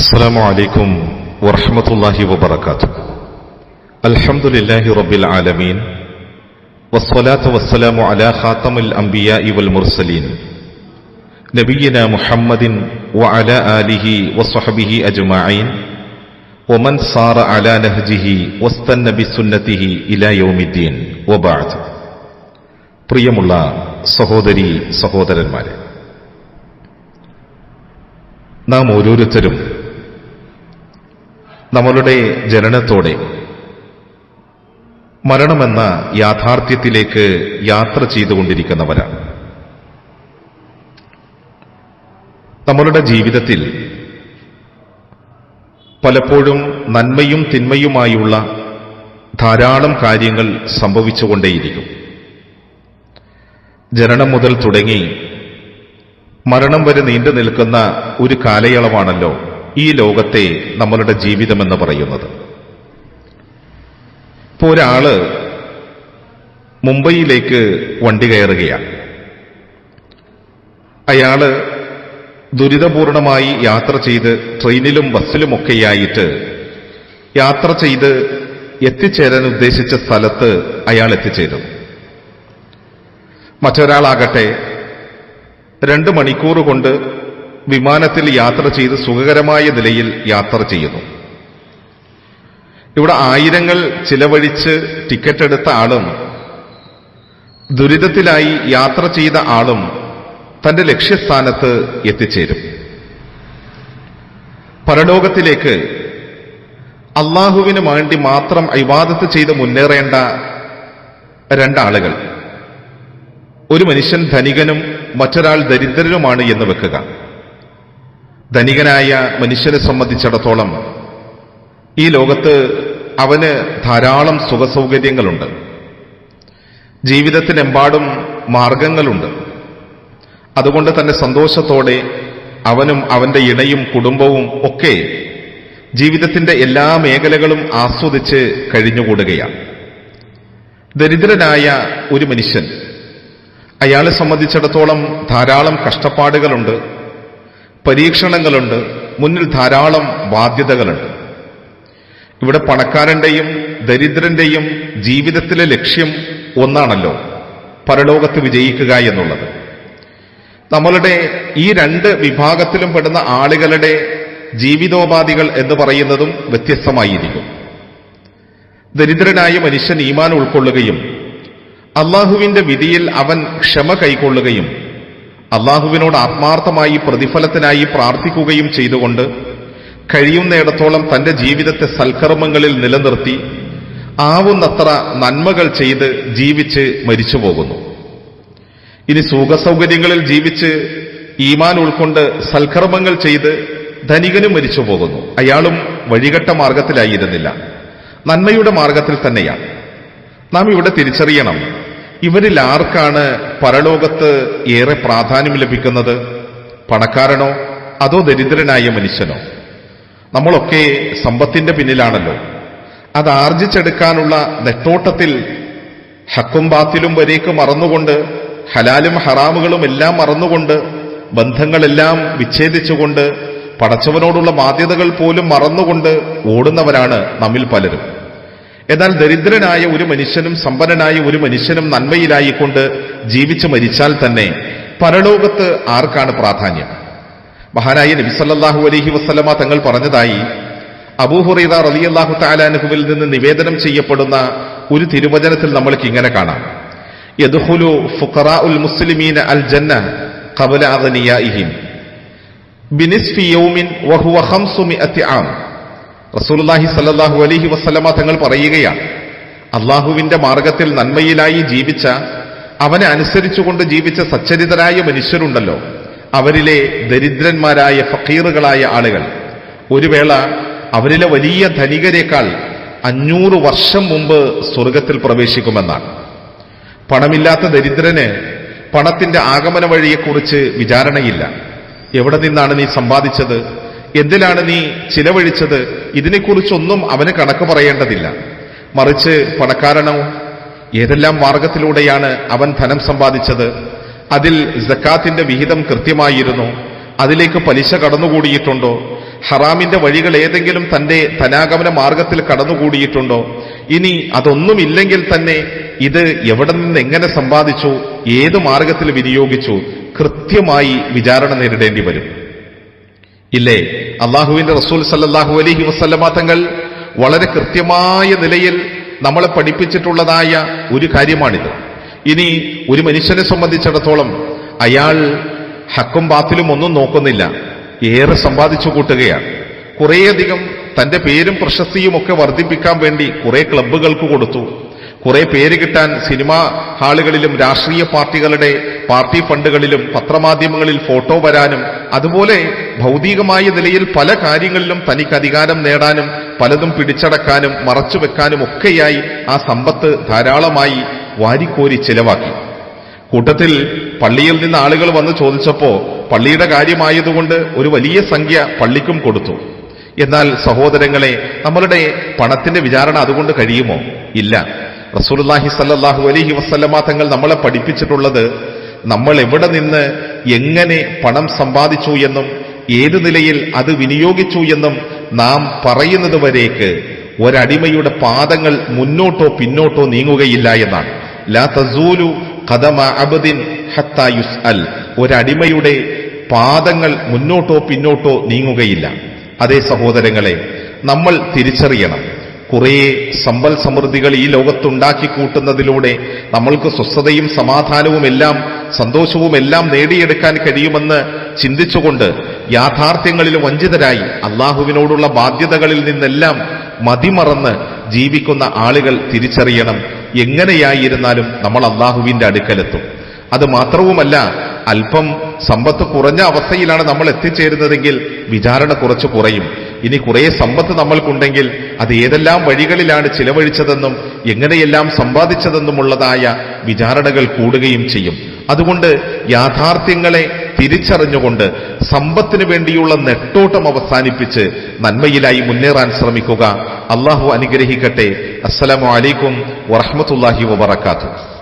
السلام عليكم ورحمة الله وبركاته الحمد لله رب العالمين والصلاة والسلام على خاتم الأنبياء والمرسلين نبينا محمد وعلى آله وصحبه أجمعين ومن صار على نهجه واستنى بسنته إلى يوم الدين وبعد പ്രിയമുള്ള സഹോദരി സഹോദരന്മാരെ നാം ഓരോരുത്തരും നമ്മളുടെ ജനനത്തോടെ. മരണമെന്ന യാഥാർത്ഥ്യത്തിലേക്ക് യാത്ര ചെയ്തുകൊണ്ടിരിക്കുന്നവരാണ്. നമ്മളുടെ ജീവിതത്തിൽ പലപ്പോഴും നന്മയും തിന്മയുമായുള്ള ധാരാളം കാര്യങ്ങൾ സംഭവിച്ചുകൊണ്ടേയിരിക്കും. ജനനം മുതൽ തുടങ്ങി മരണം വരെ നീണ്ടു നിൽക്കുന്ന ഒരു കാലയളവാണല്ലോ ഈ ലോകത്തെ നമ്മളുടെ ജീവിതമെന്ന് പറയുന്നത്. ഇപ്പോൾ ഒരാൾ മുംബൈയിലേക്ക് വണ്ടി കയറുകയാണ്. അയാൾ ദുരിതപൂർണമായി യാത്ര ചെയ്ത് ട്രെയിനിലും ബസ്സിലുമൊക്കെയായിട്ട് യാത്ര ചെയ്ത് എത്തിച്ചേരാൻ ഉദ്ദേശിച്ച സ്ഥലത്ത് അയാൾ എത്തിച്ചേരും മറ്റൊരാളാകട്ടെ രണ്ട് മണിക്കൂർ കൊണ്ട് വിമാനത്തിൽ യാത്ര ചെയ്ത് സുഖകരമായ നിലയിൽ യാത്ര ചെയ്യുന്നു. ഇവിടെ ആയിരങ്ങൾ ചിലവഴിച്ച് ടിക്കറ്റ് എടുത്ത ആളും ദുരിതത്തിലായി യാത്ര ചെയ്ത ആളും തന്റെ ലക്ഷ്യസ്ഥാനത്ത് എത്തിച്ചേരും. പരലോകത്തിലേക്ക് അള്ളാഹുവിന് വേണ്ടി മാത്രം അവിവാദത്ത് ചെയ്ത് മുന്നേറേണ്ട രണ്ടാളുകൾ. ഒരു മനുഷ്യൻ ധനികനും മറ്റൊരാൾ ദരിദ്രനുമാണ് എന്ന് വെക്കുക. ധനികനായ മനുഷ്യനെ സംബന്ധിച്ചിടത്തോളം ഈ ലോകത്ത് അവന് ധാരാളം സുഖസൗകര്യങ്ങളുണ്ട്. ജീവിതത്തിനെമ്പാടും മാർഗങ്ങളുണ്ട്. അതുകൊണ്ട് തന്നെ സന്തോഷത്തോടെ അവനും അവന്റെ ഇണയും കുടുംബവും ഒക്കെ ജീവിതത്തിന്റെ എല്ലാ മേഖലകളും ആസ്വദിച്ച് കഴിഞ്ഞുകൂടുകയാണ്. ദരിദ്രനായ ഒരു മനുഷ്യൻ അയാളെ സംബന്ധിച്ചിടത്തോളം ധാരാളം കഷ്ടപ്പാടുകളുണ്ട്. പരീക്ഷണങ്ങളുണ്ട്. മുന്നിൽ ധാരാളം ബാധ്യതകളുണ്ട്. ഇവിടെ പണക്കാരന്റെയും ദരിദ്രന്റെയും ജീവിതത്തിലെ ലക്ഷ്യം ഒന്നാണല്ലോ പരലോകത്ത് വിജയിക്കുക എന്നുള്ളത്. നമ്മളുടെ ഈ രണ്ട് വിഭാഗത്തിലും പെടുന്ന ആളുകളുടെ ജീവിതോപാധികൾ എന്ന് പറയുന്നതും വ്യത്യസ്തമായിരിക്കും. ദരിദ്രനായ മനുഷ്യൻ ഈമാൻ ഉൾക്കൊള്ളുകയും അള്ളാഹുവിന്റെ വിധിയിൽ അവൻ ക്ഷമ കൈക്കൊള്ളുകയും അള്ളാഹുവിനോട് ആത്മാർത്ഥമായി പ്രതിഫലത്തിനായി പ്രാർത്ഥിക്കുകയും ചെയ്തുകൊണ്ട് കഴിയുന്നിടത്തോളം തന്റെ ജീവിതത്തെ സൽക്കർമ്മങ്ങളിൽ നിലനിർത്തി ആവുന്നത്ര നന്മകൾ ചെയ്ത് ജീവിച്ച് മരിച്ചു പോകുന്നു ഇനി സുഖസൗകര്യങ്ങളിൽ ജീവിച്ച് ഈമാൻ ഉൾക്കൊണ്ട് സൽക്കർമ്മങ്ങൾ ചെയ്ത് ധനികനും മരിച്ചു പോകുന്നു അയാളും വഴികെട്ട മാർഗത്തിലായിരുന്നില്ല. നന്മയുടെ മാർഗത്തിൽ തന്നെയാണ്. നാം ഇവിടെ തിരിച്ചറിയണം. ഇവരിൽ ആർക്കാണ് പരലോകത്ത് ഏറെ പ്രാധാന്യം ലഭിക്കുന്നത്? പണക്കാരനോ അതോ ദരിദ്രനായ മനുഷ്യനോ? നമ്മളൊക്കെ സമ്പത്തിന്റെ പിന്നിലാണല്ലോ. അത് ആർജിച്ചെടുക്കാനുള്ള നെട്ടോട്ടത്തിൽ ഹക്കും ബാത്തിലും വരേക്ക് മറന്നുകൊണ്ട് ഹലാലും ഹറാമുകളും എല്ലാം മറന്നുകൊണ്ട് ബന്ധങ്ങളെല്ലാം വിച്ഛേദിച്ചുകൊണ്ട് പടച്ചവനോടുള്ള ബാധ്യതകൾ പോലും മറന്നുകൊണ്ട് ഓടുന്നവരാണ് നമ്മിൽ പലരും. എന്നാൽ ദരിദ്രനായ ഒരു മനുഷ്യനും സമ്പന്നനായ ഒരു മനുഷ്യനും നന്മയിലായിക്കൊണ്ട് ജീവിച്ചു മരിച്ചാൽ തന്നെ പരലോകത്ത് ആർക്കാണ് പ്രാധാന്യം? മഹാനായ നബിസല്ലാഹു അലഹി വസ്ലമ തങ്ങൾ പറഞ്ഞതായി അബൂഹുറൈദ റലിയല്ലാഹു താലാനുഹുവിൽ നിന്ന് നിവേദനം ചെയ്യപ്പെടുന്ന ഒരു തിരുവചനത്തിൽ നമ്മൾക്ക് ഇങ്ങനെ കാണാം. യദുഹുലു ഫുഖറാ ഉൽ മുസ്ലിമീന അൽ ജന്ന ഖബല ഇഹിൻ ബിനിസ്ഫി യൗമിൻ വഹുവ ഖംസു മിഅത്തി ആം. റസൂലുള്ളാഹി സല്ലാഹു അലഹി വസ്ലമ തങ്ങൾ പറയുകയാണ് അള്ളാഹുവിന്റെ മാർഗത്തിൽ നന്മയിലായി ജീവിച്ച അവനെ അനുസരിച്ചുകൊണ്ട് ജീവിച്ച സച്ചരിതരായ മനുഷ്യരുണ്ടല്ലോ. അവരിലെ ദരിദ്രന്മാരായ ഫക്കീറുകളായ ആളുകൾ. ഒരു വേള അവരിലെ വലിയ ധനികരെക്കാൾ അഞ്ഞൂറ് വർഷം മുമ്പ് സ്വർഗത്തിൽ പ്രവേശിക്കുമെന്നാണ്. പണമില്ലാത്ത ദരിദ്രന് പണത്തിന്റെ ആഗമന വഴിയെക്കുറിച്ച് വിചാരണയില്ല. എവിടെ നിന്നാണ് നീ സമ്പാദിച്ചത്? എന്തിനാണ് നീ ചിലവഴിച്ചത്? ഇതിനെക്കുറിച്ചൊന്നും അവന് കണക്ക് പറയേണ്ടതില്ല. മറിച്ച് പണക്കാരനോ ഏതെല്ലാം മാർഗത്തിലൂടെയാണ് അവൻ ധനം സമ്പാദിച്ചത്? അതിൽ ജക്കാത്തിന്റെ വിഹിതം കൃത്യമായിരുന്നു. അതിലേക്ക് പലിശ കടന്നുകൂടിയിട്ടുണ്ടോ? ഹറാമിന്റെ വഴികൾ ഏതെങ്കിലും തന്റെ ധനാഗമന മാർഗത്തിൽ കടന്നുകൂടിയിട്ടുണ്ടോ? ഇനി അതൊന്നുമില്ലെങ്കിൽ തന്നെ ഇത് എവിടെ നിന്ന് എങ്ങനെ സമ്പാദിച്ചു? ഏത് മാർഗത്തിൽ വിനിയോഗിച്ചു? കൃത്യമായി വിചാരണ നേരിടേണ്ടി വരും. ഇല്ലേ? അള്ളാഹുവിന്റെ റസൂൽ സല്ലാഹു അലഹി വസല്ലമ തങ്ങൾ വളരെ കൃത്യമായ നിലയിൽ നമ്മളെ പഠിപ്പിച്ചിട്ടുള്ളതായ ഒരു കാര്യമാണിത്. ഇനി ഒരു മനുഷ്യനെ സംബന്ധിച്ചിടത്തോളം അയാൾ ഹക്കും ബാത്തിലും ഒന്നും നോക്കുന്നില്ല. ഏറെ സമ്പാദിച്ചു കൂട്ടുകയാണ്. കുറേയധികം തന്റെ പേരും പ്രശസ്തിയും ഒക്കെ വർദ്ധിപ്പിക്കാൻ വേണ്ടി കുറെ ക്ലബ്ബുകൾക്ക് കൊടുത്തു. കുറെ പേര് കിട്ടാൻ സിനിമാ ഹാളുകളിലും രാഷ്ട്രീയ പാർട്ടികളുടെ പാർട്ടി ഫണ്ടുകളിലും പത്രമാധ്യമങ്ങളിൽ ഫോട്ടോ വരാനും അതുപോലെ ഭൗതികമായ നിലയിൽ പല കാര്യങ്ങളിലും തനിക്ക് അധികാരം നേടാനും പലതും പിടിച്ചടക്കാനും മറച്ചു വെക്കാനും ഒക്കെയായി ആ സമ്പത്ത് ധാരാളമായി വാരിക്കോരി ചിലവാക്കി. കൂട്ടത്തിൽ പള്ളിയിൽ നിന്ന് ആളുകൾ വന്ന് ചോദിച്ചപ്പോ പള്ളിയുടെ കാര്യമായതുകൊണ്ട് ഒരു വലിയ സംഖ്യ പള്ളിക്കും കൊടുത്തു. എന്നാൽ സഹോദരങ്ങളെ നമ്മളുടെ പണത്തിന്റെ വിചാരണ അതുകൊണ്ട് കഴിയുമോ? ഇല്ല. റസൂലുള്ളാഹി സല്ലാഹു അലഹി വസല്ലമ തങ്ങൾ നമ്മളെ പഠിപ്പിച്ചിട്ടുള്ളത് നമ്മൾ എവിടെ നിന്ന് എങ്ങനെ പണം സമ്പാദിച്ചു എന്നും ഏത് നിലയിൽ അത് വിനിയോഗിച്ചു എന്നും നാം പറയുന്നത് വരേക്ക് ഒരടിമയുടെ പാദങ്ങൾ മുന്നോട്ടോ പിന്നോട്ടോ നീങ്ങുകയില്ല എന്നാണ്. ലാ തസൂലു ഖദമ അബദിൻ ഹത്താ യുസ്അൽ. ഒരടിമയുടെ പാദങ്ങൾ മുന്നോട്ടോ പിന്നോട്ടോ നീങ്ങുകയില്ല. അതേ സഹോദരങ്ങളെ നമ്മൾ തിരിച്ചറിയണം. കുറേ സമ്പൽ സമൃദ്ധികൾ ഈ ലോകത്തുണ്ടാക്കി കൂട്ടുന്നതിലൂടെ നമ്മൾക്ക് സ്വസ്ഥതയും സമാധാനവും എല്ലാം സന്തോഷവും എല്ലാം നേടിയെടുക്കാൻ കഴിയുമെന്ന് ചിന്തിച്ചുകൊണ്ട് യാഥാർത്ഥ്യങ്ങളിൽ വഞ്ചിതരായി അള്ളാഹുവിനോടുള്ള ബാധ്യതകളിൽ നിന്നെല്ലാം മതിമറന്ന് ജീവിക്കുന്ന ആളുകൾ തിരിച്ചറിയണം. എങ്ങനെയായിരുന്നാലും നമ്മൾ അള്ളാഹുവിന്റെ അടുക്കലെത്തും. അത് മാത്രവുമല്ല അല്പം സമ്പത്ത് കുറഞ്ഞ അവസ്ഥയിലാണ് നമ്മൾ എത്തിച്ചേരുന്നതെങ്കിൽ വിചാരണ കുറച്ച് കുറയും. ഇനി കുറേ സമ്പത്ത് നമ്മൾക്കുണ്ടെങ്കിൽ അത് ഏതെല്ലാം വഴികളിലാണ് ചിലവഴിച്ചതെന്നും എങ്ങനെയെല്ലാം സമ്പാദിച്ചതെന്നുമുള്ളതായ വിചാരണകൾ കൂടുകയും ചെയ്യും. അതുകൊണ്ട് യാഥാർത്ഥ്യങ്ങളെ തിരിച്ചറിഞ്ഞുകൊണ്ട് സമ്പത്തിനു വേണ്ടിയുള്ള നെട്ടോട്ടം അവസാനിപ്പിച്ച് നന്മയിലായി മുന്നേറാൻ ശ്രമിക്കുക. അള്ളാഹു അനുഗ്രഹിക്കട്ടെ. അസ്സലാമു അലൈക്കും വറഹമത്തല്ലാഹി വബർക്കാത്തു